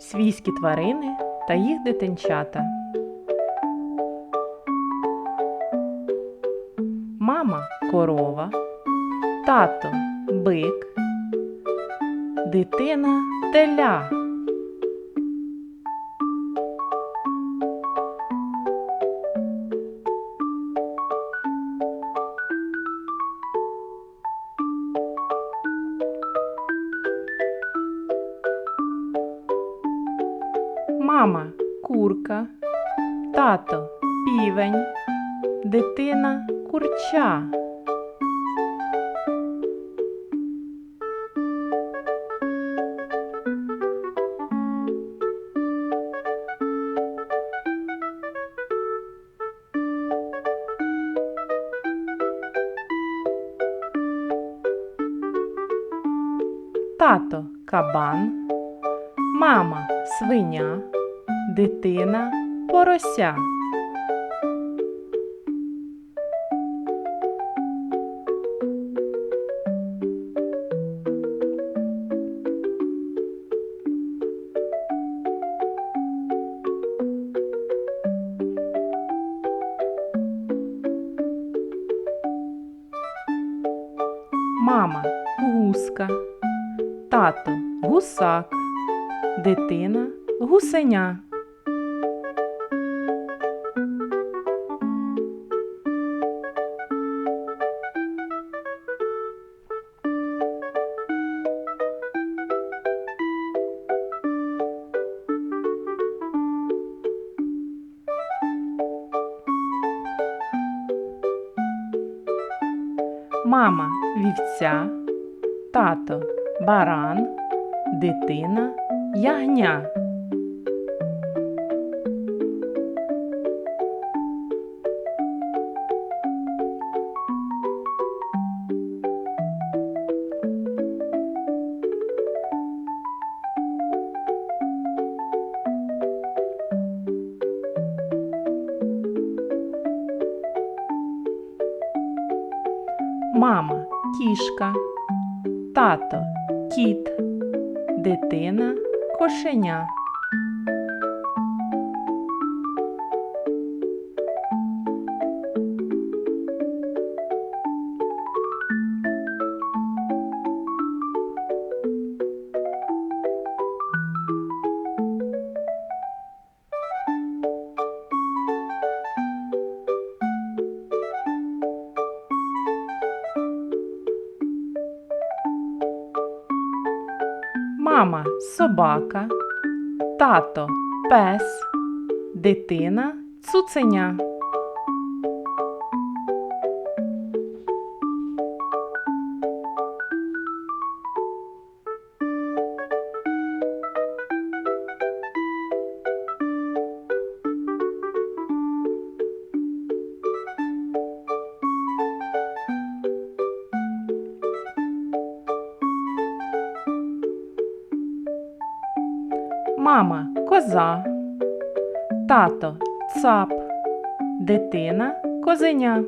свійські тварини та їх дитинчата. Мама корова, тато бик, дитина теля. Мама курка, тато півень, дитина курча. Тато кабан, мама свиня, дитина порося. Мама гуска, тато гусак, дитина гусеня. Мама вівця, тато баран, дитина ягня. Мама кішка, тато кіт, дитина кошеня. Мама собака, тато пес, дитина цуценя. Мама коза, тато цап, дитина козеня.